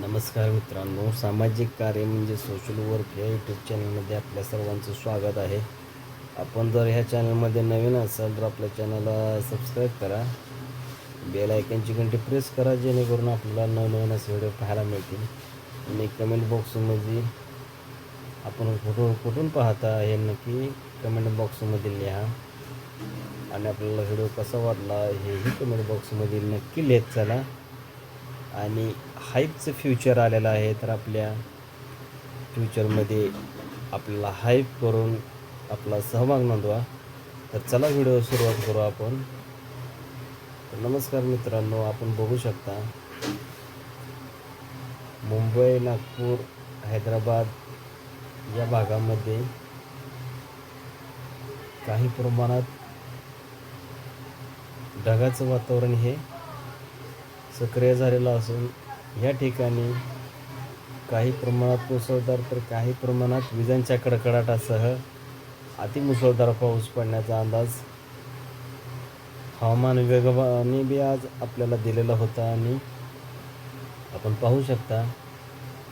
नमस्कार मित्रांनो सामाजिक कार्य म्हणजे सोशल वर्क या यूट्यूब चॅनलमध्ये आपल्या सर्वांचं स्वागत आहे. आपण जर ह्या चॅनलमध्ये नवीन असाल तर आपल्या चॅनलला सबस्क्राईब करा. बेल आयकनची घंटी प्रेस करा जेणेकरून आपल्याला नवनवीन असे व्हिडिओ पाहायला मिळतील. आणि कमेंट बॉक्समध्ये आपण कुठून कुठून पाहता हे नक्की कमेंट बॉक्समध्ये लिहा. आणि आपल्याला व्हिडिओ कसा वाटला हेही कमेंट बॉक्समध्ये नक्की लिहित चला. आणि हाईपचं फ्युचर आलेलं आहे तर आपल्या फ्युचरमध्ये आपल्याला हाईप करून आपला सहभाग नोंदवा. तर चला व्हिडिओ सुरुवात करू आपण. तर नमस्कार मित्रांनो आपण बघू शकता मुंबई नागपूर हैदराबाद या भागामध्ये काही प्रमाणात ढगाचं वातावरण हे सक्रिय झालेला असून या ठिकाणी काही प्रमाणात मुसळधार तर काही प्रमाणात विजांच्या कडकडाटासह अतिमुसळधार पाऊस पडण्याचा अंदाज हवामान विभागाने बी आज आपल्याला दिलेला होता आणि आपण पाहू शकता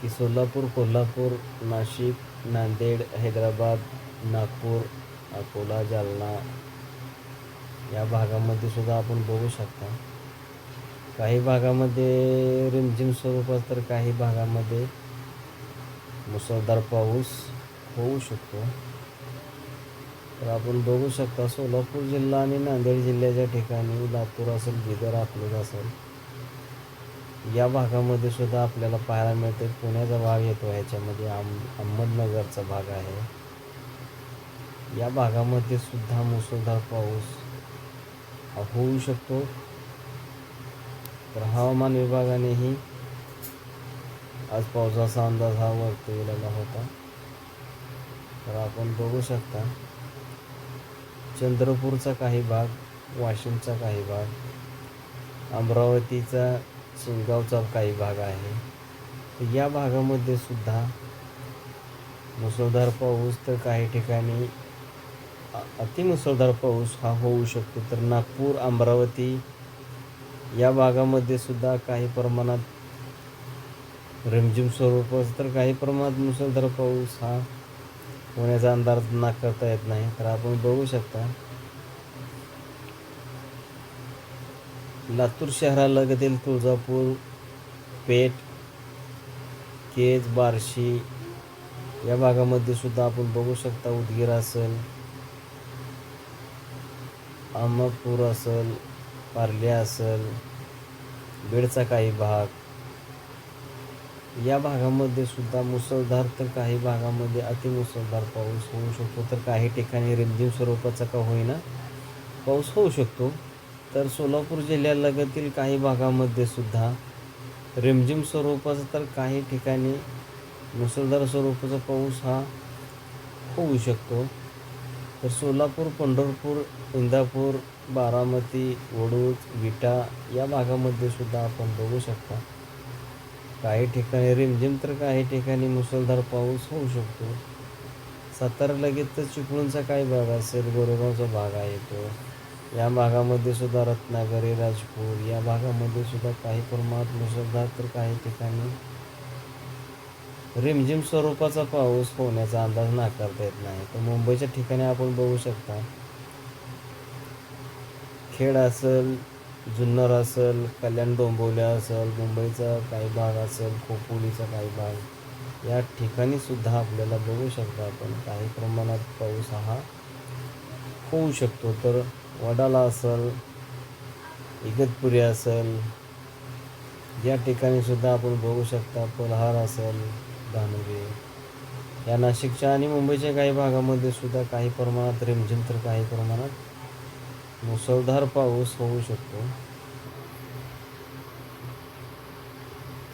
की सोलापूर कोल्हापूर नाशिक नांदेड हैदराबाद नागपूर अकोला जालना या भागामध्ये सुद्धा आपण बघू शकता काही भागामध्ये रिमझिम स्वरूपात तर काही भागामध्ये मुसळधार पाऊस होऊ शकतो. तर आपण बघू शकता सोलापूर जिल्हा आणि नांदेड जिल्ह्याच्या ठिकाणी लातूर असेल बिदर अकलूज असेल या भागामध्ये सुद्धा आपल्याला पाहायला मिळते. पुण्याचा भाग येतो ह्याच्यामध्ये अहम अहमदनगरचा भाग आहे. या भागामध्ये सुद्धा मुसळधार पाऊस होऊ शकतो. तर हवामान विभागानेही आज पावसाचा अंदाज हा वर्तविलेला होता. तर आपण बघू शकता चंद्रपूरचा काही भाग वाशिमचा काही भाग अमरावतीचा शिंगावचा काही भाग आहे. तर या भागामध्ये सुद्धा मुसळधार पाऊस तर काही ठिकाणी अतिमुसळधार पाऊस हा होऊ शकतो. तर नागपूर अमरावती या भागामध्ये सुद्धा काही प्रमाणात रिमझिम स्वरूपाचा तर काही प्रमाणात मुसळधार पाऊस हा होण्याचा अंदाज नाकारता येत नाही तर आपण बघू शकता लातूर शहरालगतील तुळजापूर पेठ केज बार्शी या भागामध्ये सुद्धा आपण बघू शकता उदगीर असेल अहमदपूर असेल पार्ले असेल बीडचा काही भाग. या भागामध्ये सुद्धा मुसळधार तर काही भागामध्ये अतिमुसळधार पाऊस होऊ शकतो. तर काही ठिकाणी रिमझिम स्वरूपाचा का होईना पाऊस होऊ शकतो. तर सोलापूर जिल्ह्यालगतील काही भागामध्ये सुद्धा रिमझिम स्वरूपाचा तर काही ठिकाणी मुसळधार स्वरूपाचा पाऊस हा होऊ शकतो. तर सोलापूर पंढरपूर इंदापूर बारामती वडूज विटा या भागामध्ये सुद्धा आपण बघू शकता. काही ठिकाणी रिमझिम तर काही ठिकाणी मुसळधार पाऊस होऊ शकतो. सातारा लगेच तर चिपळूणचा काही भाग असेल गोरेगावचा भाग आहे तो. या भागामध्ये सुद्धा रत्नागिरी राजपूर या भागामध्ये सुद्धा काही प्रमाणात मुसळधार तर काही ठिकाणी रिमझिम स्वरूपाचा पाऊस होण्याचा अंदाज नाकारता येत नाही. तर मुंबईच्या ठिकाणी आपण बघू शकता खेड असेल जुन्नर असेल कल्याण डोंबवल्या असेल मुंबईचा काही भाग असेल खोपोलीचा काही भाग या ठिकाणी सुद्धा आपल्याला बघू शकता आपण काही प्रमाणात पाऊस हा होऊ शकतो. तर वडाला असेल इगतपुरी असेल या ठिकाणी सुद्धा आपण बघू शकता कोल्हार असेल दानवे म्हणजे या नाशिकच्या आणि मुंबईच्या काही भागामध्ये सुद्धा काही प्रमाणात रिमझिम तर काही प्रमाणात मुसळधार पाऊस होऊ शकतो.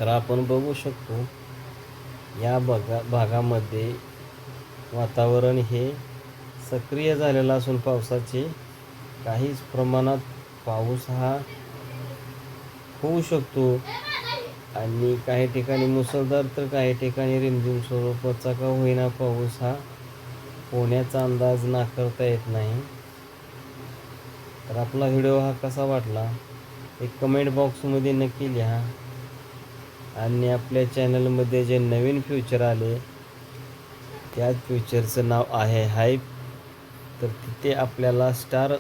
तर आपण बघू शकतो या भागा भागामध्ये वातावरण हे सक्रिय झालेलं असून पावसाचे काहीच प्रमाणात पाऊस हा होऊ शकतो. आणि काही ठिकाणी मुसळधार तर काही ठिकाणी रिमझिम स्वरूपाचा का होईना पाऊस हा होण्याचा अंदाज नाकारता येत नाही. तर आपला व्हिडिओ हा कसा वाटला? एक कमेंट बॉक्समध्ये नक्की लिहा. आणि आपल्या चॅनलमध्ये जे नवीन फ्युचर आले त्या फ्युचरचं नाव आहे हाईप तर तिथे आपल्याला स्टार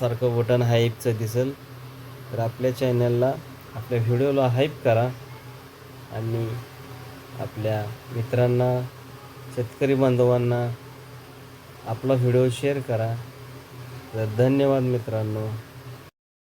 सारखं बटन हाईपचं दिसेल. तर आपल्या चॅनलला आपल्या व्हिडिओला हाईप करा. आणि आपल्या मित्रांना शेतकरी बांधवांना आपला व्हिडिओ शेअर करा. तर धन्यवाद मित्रांनो.